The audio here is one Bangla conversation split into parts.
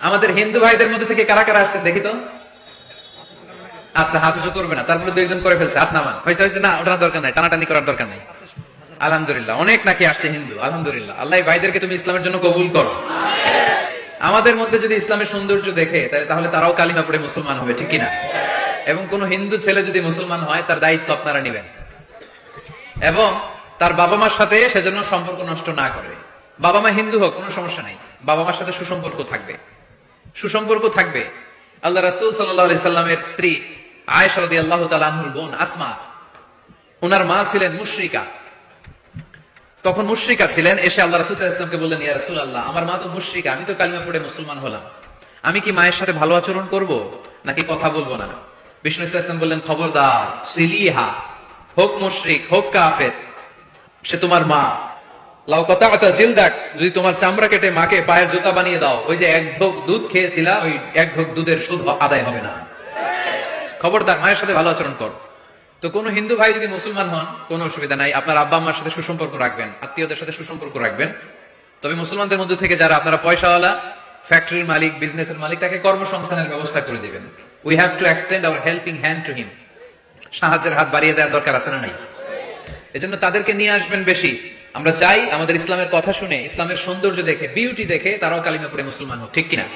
আমাদের হিন্দু ভাইদের মধ্যে থেকে কারা কারা আসছে দেখি তো? আচ্ছা হাত উঁচু করবে না। তারপরে দুইজন করে ফেলছে, হাত নামান। হয়েছে হয়েছে না ওঠানোর দরকার নাই, টানাটানি করার দরকার নাই। আলহামদুলিল্লাহ, অনেক নাকি আসছে হিন্দু, আলহামদুলিল্লাহ। আল্লাহ ভাইদেরকে তুমি ইসলামের জন্য কবুল করো। আমাদের মধ্যে যদি ইসলামের সৌন্দর্য দেখে, তাহলে তারাও কালিমা পড়ে মুসলমান হবে, ঠিক কিনা? এবং কোন হিন্দু ছেলে যদি মুসলমান হয়, তার দায়িত্ব আপনারা নেবেন। এবং তার বাবা মার সাথে সেজন্য সম্পর্ক নষ্ট না করে। বাবা মা হিন্দু হোক, কোনো সমস্যা নেই। বাবা মার সাথে সুসম্পর্ক থাকবে। সুসম্পর্ক থাকবে। আল্লাহ রাসূল সাল্লামের স্ত্রী আয়েশা রাদিয়াল্লাহু তাআলা বোন আসমা ওনার মা ছিলেন মুশরিকা। তখন মুশরিকা ছিলেন, এসে আল্লাহ রাসুল আলাইহি বললেন, ইয়া রাসূলুল্লাহ, আমার মা তো মুশরিকা, আমি তো কালিমা পড়ে মুসলমান হলাম। আমি কি মায়ের সাথে ভালো আচরণ করব, নাকি কথা বলব না? বিষ্ণু ইসলাম বললেন, খবরদার, সিলিহা, হোক মুশ্রিক, হোক কাফের, সে তোমার মা। চামড়া কেটে মাকে পায়ের বানিয়ে দাও দুধের সাথে সুসম্পর্ক রাখবেন, আত্মীয়দের সাথে সুসম্পর্ক রাখবেন। তবে মুসলমানদের মধ্যে থেকে যারা আপনারা পয়সাওয়ালা, ফ্যাক্টরির মালিক, বিজনেসের মালিক, তাকে কর্মসংস্থানের ব্যবস্থা করে দিবেন। We have to extend our helping hand to him সাহায্যের হাত বাড়িয়ে দেওয়ার দরকার আছে না নাই? এজন্য তাদেরকে নিয়ে আসবেন বেশি। আমরা চাই আমাদের ইসলামের কথা শুনে, ইসলামের সৌন্দর্য দেখে বিউটি দেখে তারাও কালিমা পড়ে মুসলমান হোক, ঠিক কিনা?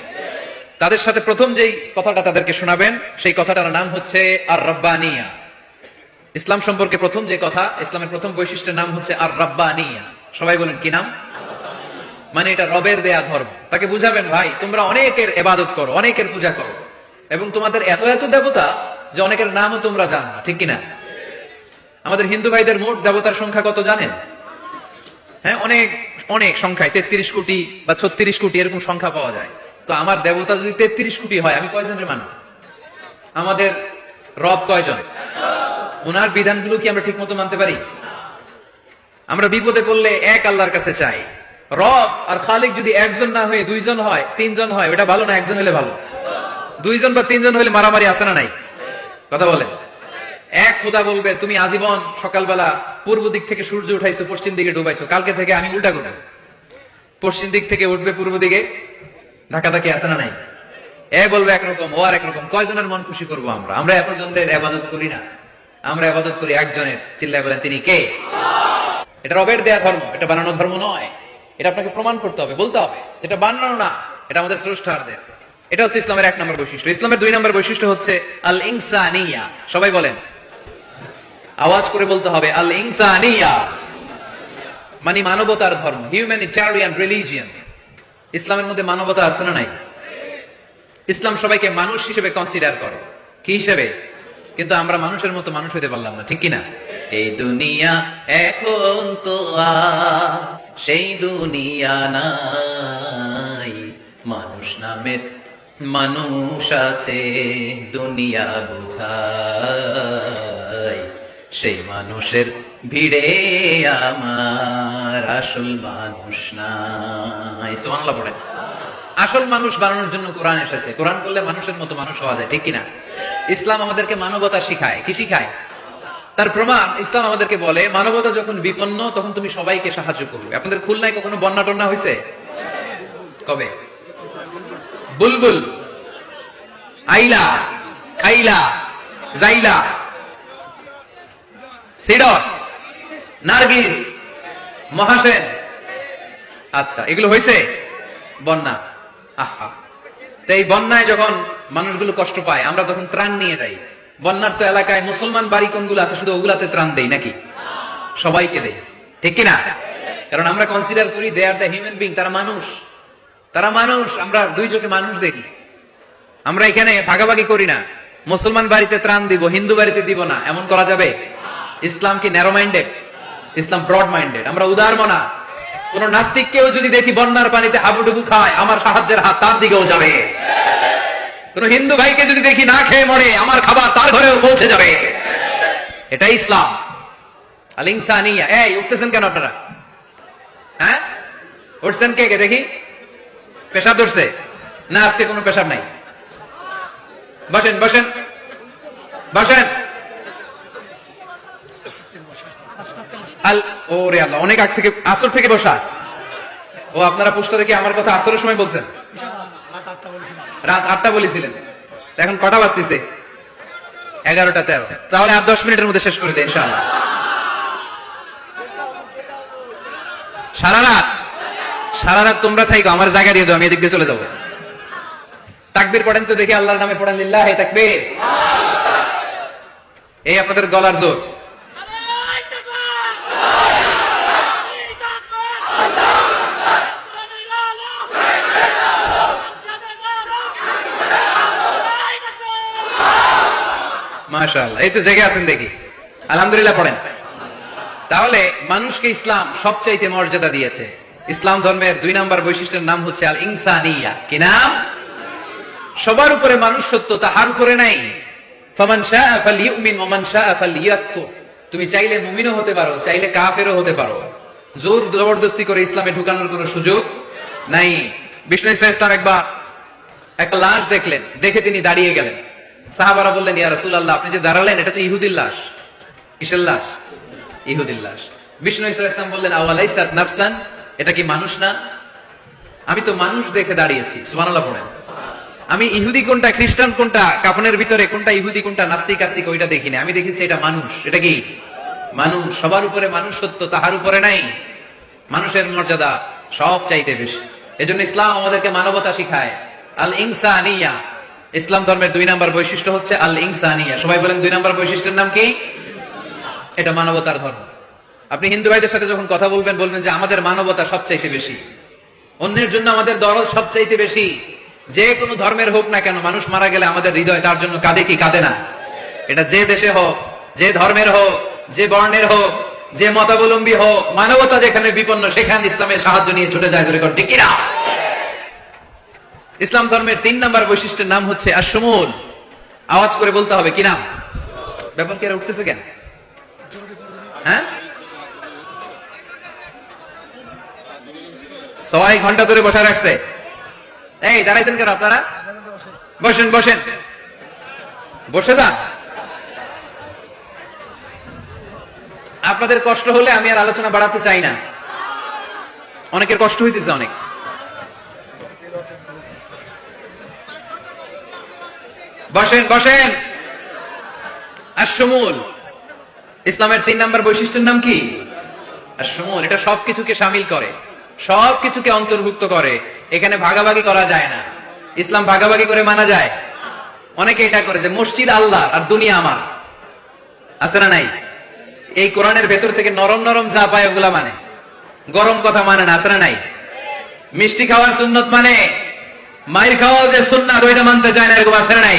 তাদের সাথে প্রথম যেই কথাটা তাদেরকে শোনাবেন, সেই কথাটার নাম হচ্ছে আর রব্বানিয়া ইসলাম সম্পর্কে প্রথম যে কথা, ইসলামের প্রথম বৈশিষ্ট্যের নাম হচ্ছে আর রব্বানিয়া সবাই বলেন কি নাম? মানে এটা রবের দেয়া ধর্ম। তাকে বুঝাবেন, ভাই, তোমরা অনেকের এবাদত করো, অনেকের পূজা করো এবং তোমাদের এত এত দেবতা যে অনেকের নামও তোমরা জানো ঠিক কিনা? আমাদের হিন্দু ভাইদের মোট দেবতার সংখ্যা কত জানেন? হ্যাঁ অনেক অনেক সংখ্যায়, তেত্রিশ কোটি বা ছত্রিশ কোটি এরকম সংখ্যা পাওয়া যায়। তো আমার দেবতা যদি তেত্রিশ কোটি হয়, আমি কয়জনের মানুষ? আমাদের রব কয়জন? ওনার বিধানগুলো কি আমরা ঠিক মতো মানতে পারি? আমরা বিপদে পড়লে এক আল্লাহর কাছে চাই। রব আর খালিক যদি একজন না হয়ে দুইজন হয়, তিনজন হয়, ওটা ভালো না, একজন হলে ভালো? দুইজন বা তিনজন হলে মারামারি আসে না নাই? কথা বলেন। এক খোদা বলবে, তুমি আজীবন সকালবেলা পূর্ব দিক থেকে সূর্য উঠাইছো, পশ্চিম দিকে ডুবাইছো। কালকে থেকে আমি উল্টা করব। পশ্চিম দিক থেকে উঠবে পূর্ব দিকে। ধাক্কাধাক্কি আসে না নাই? এ বলবে একরকম, ও আর একরকম। কয়জনের মন খুশি করব আমরা? আমরা এতজনের আবাদত করি না। আমরা আবাদত করি একজনের। চিল্লায় বলেন, তিনি কে? এটা রবের দেয়া ধর্ম, এটা বানানো ধর্ম নয়। এটা আপনাকে প্রমাণ করতে হবে, বলতে হবে। এটা বানানো না, এটা আমাদের স্রষ্টারদের এটা হচ্ছে ইসলামের এক নম্বর বৈশিষ্ট্য। ইসলামের দুই নম্বর বৈশিষ্ট্য হচ্ছে আল ইনসানিয়া সবাই বলেন আওয়াজ করে বলতে হবে আল ইনসানিয়া মানে মানবতার ধর্ম হিউম্যানিটারিয়ান রিলিজিয়ান ইসলামের মধ্যে মানবতা আছে না নাই? ইসলাম সবাইকে মানুষ হিসেবে কনসিডার করে। কি হিসেবে? কিন্তু আমরা মানুষের মতো মানুষ হইতে পারলাম না, ঠিক কিনা এই দুনিয়া এখন তো সেই দুনিয়া নাই। মানুষ নামের মানুষ আছে, দুনিয়া বুঝাই সেই মানুষের ভিড়ে আমার আসল মানুষ নাই। সুবহানাল্লাহ পড়ে। আসল মানুষ বানানোর জন্য কোরআন এসেছে। কোরআন করলে মানুষের মতো মানুষ হওয়া যায়, ঠিক কিনা? ইসলাম আমাদেরকে মানবতা শিখায়। কি শিখায়? তার প্রমাণ, ইসলাম আমাদেরকে বলে, মানবতা যখন বিপন্ন, তখন তুমি সবাইকে সাহায্য করবে। আপনাদের খুলনায় কখনো বন্যা টন্যা হয়েছে? কবে? বুলবুল, আইলা খাইলা জাইলা নার্গিস, মহাসেন। আচ্ছা এগুলো হয়েছে বন্যা। আহা। তো এই বন্যায় যখন মানুষগুলো কষ্ট পায়, আমরা তখন ত্রাণ নিয়ে যাই। বন্যার তো এলাকায় মুসলমান বাড়ি কোনগুলো আছে, শুধু ওগুলাতে ত্রাণ দেই নাকি? সবাইকে ঠিক কিনা? কারণ আমরা কনসিডার করি they are the human being তারা মানুষ। তারা মানুষ, আমরা দুই চোখে মানুষ দেখি। আমরা এখানে ভাগাভাগি করি না। মুসলমান বাড়িতে ত্রাণ দিব, হিন্দু বাড়িতে দিব না। এমন করা যাবে? ইসলাম কি narrow minded Islam broad minded আমরা উদার মনা। কোন নাস্তিককেও যদি দেখি বন্যার পানিতে হাবুডুবু খায়, আমার সাহায্যের হাত তার দিকেও যাবে। কোন হিন্দু ভাইকে যদি দেখি না খেয়ে মরে, আমার খাবার তার ঘরেও পৌঁছে যাবে। এটাই ইসলাম। আল ইনসানিয়া এই, উঠতেছেন কেন আপনারা? হ্যাঁ? উঠছেন কে কে? দেখি। পেশাব ধরছে? না, আজকে কোনো পেশাব নাই। বসেন বসেন। বসেন। আল ও রে আল্লাহ, অনেক আগ থেকে, আসর থেকে বসা। ও, আপনারা আমার কথা আসরের সময় বলছেন? রাত আটটা বলেছিলেন। এখন কটা বাজতেছে? এগারোটা তেরো। তাহলে আর দশ মিনিটের মধ্যে শেষ করে দেয় সারা রাত সারা রাত তোমরা থাইকো, আমার জায়গা দিয়ে দাও, আমি এদিক দিয়ে চলে যাব। তাকবীর পড়েন তো দেখি, আল্লাহর নামে পড়েন, লিল্লাহ তাকবীর। এই আপনাদের গলার জোর। এই তো জেগে আছেন দেখি। আলহামদুলিল্লাহ পড়েন। তাহলে মানুষকে ইসলাম সবচাইতে মর্যাদা দিয়েছে। ইসলাম ধর্মের দুই নাম্বার বৈশিষ্ট্যের নাম হচ্ছে আল ইনসানিয়া কি নাম? সবার উপরে মানুষ নাই। তুমি চাইলে মুমিনও হতে পারো, চাইলে কাফেরও হতে পারো। জোর জবরদস্তি করে ইসলামে ঢুকানোর কোনো সুযোগ নাই। বিষ্ণু ইসলাম একবার একটা লাশ দেখলেন, দেখে তিনি দাঁড়িয়ে গেলেন। সাহাবারা বললেন, ইয়া রাসূলুল্লাহ, আপনি যে দাঁড়ালেন, এটা তো ইহুদির লাশ। কিসের লাশ? ইহুদির লাশ। বিষ্ণু ইসা ইসলাম বললেন আওয়ালাইসাত নাফসান? এটা কি মানুষ না? আমি তো মানুষ দেখে দাঁড়িয়েছি। সুবহানাল্লাহ পড়েন। আমি ইহুদি কোনটা, খ্রিস্টান কোনটা, কাফনের ভিতরে কোনটা ইহুদি, কোনটা নাস্তিক, আস্তিক, ওইটা দেখিনি আমি দেখেছি এটা মানুষ। এটা কি? মানুষ, সবার উপরে মানুষ সত্য তাহার উপরে নাই। মানুষের মর্যাদা সব চাইতে বেশি। এজন্য ইসলাম আমাদেরকে মানবতা শিখায়। আল ইনসানিয়া ইসলাম ধর্মের দুই নাম্বার বৈশিষ্ট্য হচ্ছে আল ইনসানিয়া সবাই বলেন দুই নাম্বার বৈশিষ্ট্যের নাম কি? এটা মানবতার ধর্ম। আপনি হিন্দু ভাইদের সাথে যখন কথা বলবেন বলবেন যে আমাদের মানবতা সবচাইতে বেশি। অন্যের জন্য আমাদের দরদ সবচাইতে বেশি। যে কোনো ধর্মের হোক না কেন, মানুষ মারা গেলে আমাদের হৃদয় তার জন্য কাঁদে কি কাঁদে না? এটা যে দেশে হোক, যে ধর্মের হোক, যে বর্ণের হোক, যে মতাবলম্বী হোক, মানবতা যেখানে বিপন্ন, সেখানে ইসলামের সাহায্য নিয়ে ছুটে যায়। ধরে ঠিক ইসলাম ধর্মের তিন নাম্বার বৈশিষ্ট্যের নাম হচ্ছে আসমুল আওয়াজ করে বলতে হবে, কি নাম? ব্যাপার কি উঠতেছে কেন? হ্যাঁ? ছয় ঘণ্টা ধরে বসে রাখছে। এই, দাঁড়াইছেন কেন আপনারা? বসেন বসেন। বসে যান। আপনাদের কষ্ট হলে আমি আর আলোচনা বাড়াতে চাই না। অনেকের কষ্ট হইতেছে অনেক। বসেন বসেন। আসমুল ইসলামের তিন নম্বর বৈশিষ্ট্যের নাম কি? আসমুল এটা সবকিছুকে সামিল করে, সবকিছুকে অন্তর্ভুক্ত করে। এখানে ভাগাভাগি করা যায় না। ইসলাম ভাগাভাগি করে মানা যায়। অনেকে এটা করে যে মসজিদ আল্লাহ আর দুনিয়া আমার। আছে না নাই? এই কোরআনের ভেতর থেকে নরম নরম যা পায় ওগুলা মানে। গরম কথা মানে না, আছে না নাই? মিষ্টি খাওয়ার সুন্নত মানে। মায়ের খাওয়া যে সুন্নাত, ওইটা মানতে চায় না, এরকম আছে না নাই?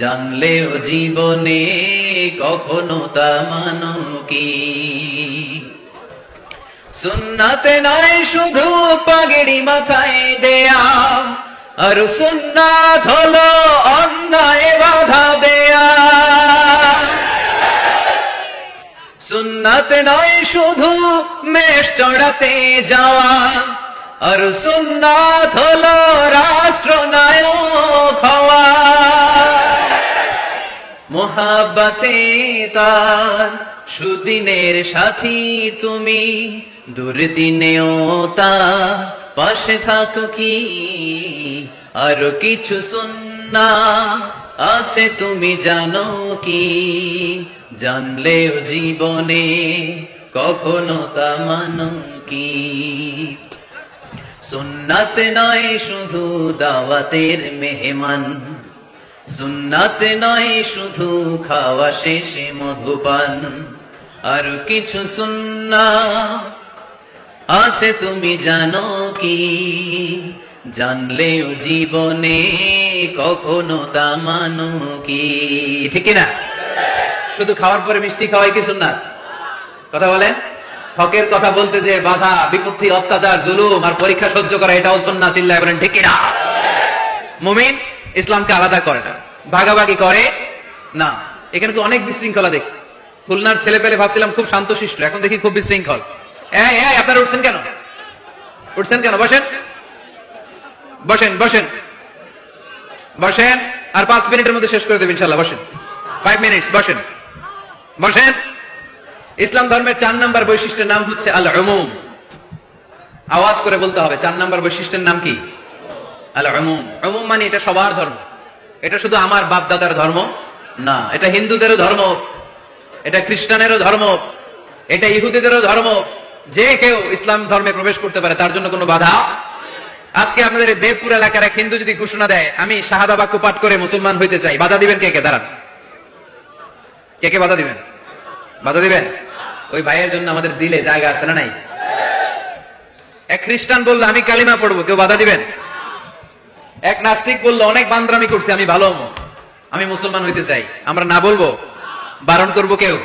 জানলেও জীবনে কখনো তা মানো কি? সুন্নাতে নয় শুধু পাগড়ি মাথায় দেয়া, আর সুন্নাত হলো অন্যায় বাধা দেয়া। সুন্নাতে নয় শুধু মেষ চড়াতে যাওয়া, আর সুন্নাত হলো রাষ্ট্রনায়ক। হওয়া মোহাব্বতে তার সুদিনের সাথী তুমি, দুর্দিনেও তা পাশে থাকো কি? আরও কিছু সুন্না আছে তুমি জানো কি? জানলেও জীবনে কখনো তা মানো কি? সুন্নাত নয় শুধু দাওয়াতের মেহমান সুন্নাতে নয়, শুধু খাওয়া শেষে মধুপান। আর কিছু সুন্না আছে, তুমি জানো কি? জানলেও জীবনে কখনো তা মানো কি? ঠিক না শুধু খাওয়ার পরে মিষ্টি খাওয়াই কি সুন্নাত কথা বলেন? হকের কথা বলতে যে বাধা, বিপত্তি, অত্যাচার, জুলুম আর পরীক্ষা সহ্য করা, এটাও সুন্নাত চিল্লায় বলেন, ঠিক না মুমিন? ইসলামকে আলাদা করে না। ভাগাভাগি করে? না। এখানে তো অনেক বিশৃঙ্খলা দেখি। খুলনার ছেলে পেলে ভাবছিলাম খুব শান্তশিষ্ট, এখন দেখি খুব বিশৃঙ্খল। আপনারা উঠছেন কেন? উঠছেন কেন? বসেন। বসেন বসেন। বসেন। আর পাঁচ মিনিটের মধ্যে শেষ করে দেবেন ইনশাল্লাহ বসেন। ফাইভ মিনিটস বসেন। বসেন। ইসলাম ধর্মের চার নাম্বার বৈশিষ্ট্যের নাম হচ্ছে আল উমুম আওয়াজ করে বলতে হবে, চার নাম্বার বৈশিষ্ট্যের নাম কি? মানে এটা সবার ধর্ম। এটা শুধু আমার বাপ দাদার ধর্ম না, এটা হিন্দুদেরও ধর্ম, এটা খ্রিস্টানেরও ধর্ম, এটা ইহুদিদেরও ধর্ম। যে কেউ ইসলাম ধর্মে প্রবেশ করতে পারে, তার জন্য কোনো বাধা। আজকে আপনাদের দেবপুর এলাকার এক হিন্দু যদি ঘোষণা দেয়, আমি শাহাদা বাক্য পাঠ করে মুসলমান হইতে চাই, বাধা দিবেন কে কে? দাঁড়ান। কে কে বাধা দিবেন? বাধা দিবেন? ওই ভাইয়ের জন্য আমাদের দিলে জায়গা আছে না নাই? এক খ্রিস্টান বলল, আমি কালিমা পড়ব। কেউ বাধা দিবেন? এক নাস্তিক বলল, অনেক বান্দ্রামি করছি, আমি ভালো আমি মুসলমান হইতে চাই। আমরা না বলব, বারণ করব কেউ?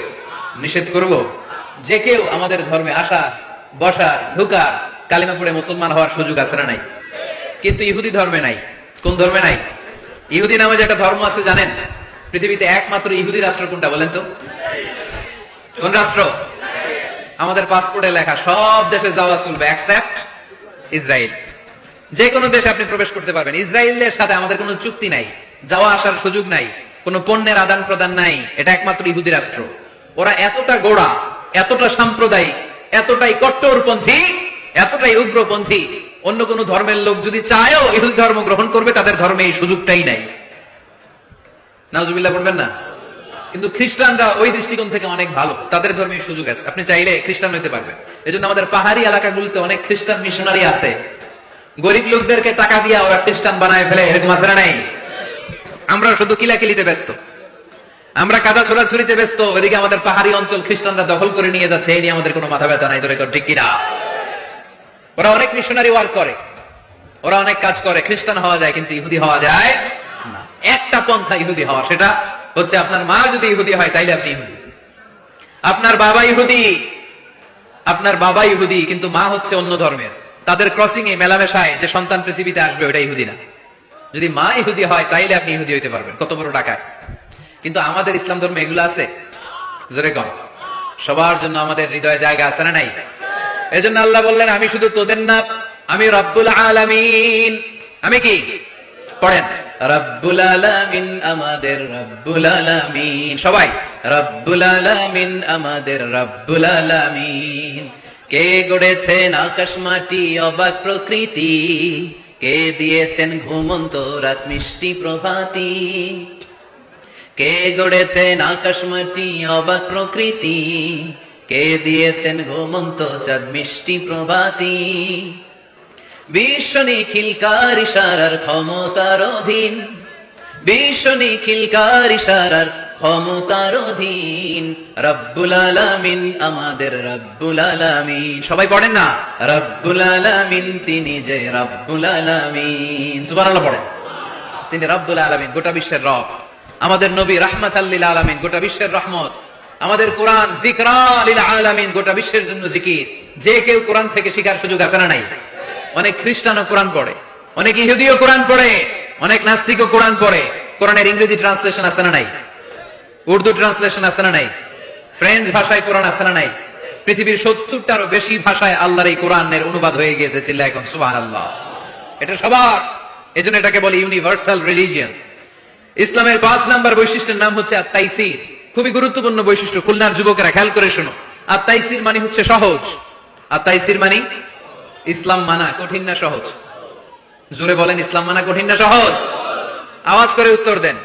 নিষেধ করব? যে কেউ আমাদের ধর্মে আসা, বসা ঢুকার কালিমা পড়ে মুসলমান হওয়ার সুযোগ আছে না নাই? কিন্তু ইহুদি ধর্মে নাই। কোন ধর্মে নাই? ইহুদি নামে যে একটা ধর্ম আছে, জানেন? পৃথিবীতে একমাত্র ইহুদি রাষ্ট্র কোনটা বলেন তো? কোন রাষ্ট্র? আমাদের পাসপোর্টে লেখা, সব দেশে যাওয়া চলবে অ্যাকসেপ্ট ইসরায়েল যে কোনো দেশে আপনি প্রবেশ করতে পারবেন। ইসরায়েলের সাথে আমাদের কোনো চুক্তি নাই, যাওয়া আসার সুযোগ নাই, কোনো পণ্যের আদান প্রদান নাই, এটা একমাত্র ইহুদি রাষ্ট্র। ওরা এতটা গোড়া, এতটা সাম্প্রদায়িক, এতটাই কট্টরপন্থী, এতটাই উগ্রপন্থী। অন্য কোন ধর্মের লোক যদি চায়ও ইহুদি ধর্ম গ্রহণ করবে, তাদের ধর্মে এই সুযোগটাই নাই। নাজুবিল্লাহ বলবেন না? কিন্তু খ্রিস্টানরা ওই দৃষ্টিকোণ থেকে অনেক ভালো, তাদের ধর্মে সুযোগ আছে। আপনি চাইলে খ্রিস্টান হইতে পারবেন। এজন্য আমাদের পাহাড়ি এলাকাগুলিতে অনেক খ্রিস্টান মিশনারি আছে। গরিব লোকদেরকে টাকা দিয়ে ওরা খ্রিস্টান বানায় ফেলে এরকম আছে নাই? আমরা শুধু কিলাকিলিতে ব্যস্ত। আমরা কাদা ছোড়াছুরিতে ব্যস্ত ওইদিকে আমাদের পাহাড়ি অঞ্চল খ্রিস্টানরা দখল করে নিয়ে যাচ্ছে, এই নিয়ে আমাদের কোনো মাথা ব্যথা নাই, তোর ঠিক কিনা? ওরা অনেক মিশনারি ওয়ার্ক করে, ওরা অনেক কাজ করে, খ্রিস্টান হওয়া যায় কিন্তু ইহুদি হওয়া যায় একটা পন্থা ইহুদি হওয়া, সেটা হচ্ছে আপনার মা যদি ইহুদি হয়, তাইলে আপনি ইহুদি। আপনার বাবা ইহুদি, আপনার বাবা ইহুদি, কিন্তু মা হচ্ছে অন্য ধর্মের। তাদের ক্রসিং এ মেলামেশায় যে সন্তান পৃথিবীতে আসবে ওটা ইহুদি না। যদি মা ইহুদি হয়, তাইলে আপনি ইহুদি হইতে পারবেন। কত বড় টাকায় কিন্তু আমাদের ইসলাম ধর্মে এগুলো আছে। জোরে কম সবার জন্য আমাদের হৃদয়ে জায়গা আছে না নাই? এজন্য আল্লাহ বললেন, আমি শুধু তোদের না, আমি রব্বুল আলামিন। আমি কি? পড়েন। রব্বুল আলামিন আমাদের রব্বুল আলামিন। সবাই। রব্বুল আলামিন আমাদের রব্বুল আলামিন। কে গড়েছেন আকাশ মাটি, অবাক প্রকৃতি? কে দিয়েছেন ঘুমন্ত রাত মিষ্টি প্রভাতি? কে গড়েছেন আকাশ মাটি, অবাক প্রকৃতি? কে দিয়েছেন ঘুমন্ত চাঁদ মিষ্টি প্রভাতি? বিশ্ব নিখিলকার ইশারার ক্ষমতার অধীন? বিশ্ব নিখিলকার ইশারার ক্ষমতার অধীন। রব্বুল আলামিন আমাদের রব্বুল আলামিন। সবাই পড়েন না? রব্বুল আলামিন তিনি যে রব্বুল আলামিন। সুবহানাল্লাহ পড়েন। তিনি রব্বুল আলামিন, গোটা বিশ্বের রব। আমাদের নবী রাহমাত আলামিন, গোটা বিশ্বের রহমত। আমাদের কোরআন জিকরা লিল আলামিন, গোটা বিশ্বের জন্য জিকির। যে কেউ কোরআন থেকে শিখার সুযোগ আছে না নাই? অনেক খ্রিস্টানও কোরআন পড়ে, অনেক ইহুদিও কোরআন পড়ে, অনেক নাস্তিকও কোরআন পড়ে। কোরআনের ইংরেজি ট্রান্সলেশন আছে না নাই? উর্দু ট্রান্সলেশন আছে না নাই? ফ্রেঞ্চ ভাষায় কোরআন আছে না নাই? পৃথিবীর সত্তরটারও বেশি ভাষায় আল্লাহর এই কোরআনের অনুবাদ হয়ে গিয়েছে চিল্লা এখন সুবাহ আল্লাহ এটা সবার। এজন্য এটাকে বলে ইউনিভার্সাল রিলিজিয়ন ইসলামের পাঁচ নাম্বার বৈশিষ্ট্যের নাম হচ্ছে আত্মাইসির খুবই গুরুত্বপূর্ণ বৈশিষ্ট্য। খুলনার যুবকেরা খেয়াল করে শোনো। আত্মাইসির মানে হচ্ছে সহজ। আত্মাইসির মানে ইসলাম মানা, কঠিন না সহজ। জোরে বলেন, ইসলাম মানা কঠিন না সহজ? আওয়াজ করে উত্তর দেন।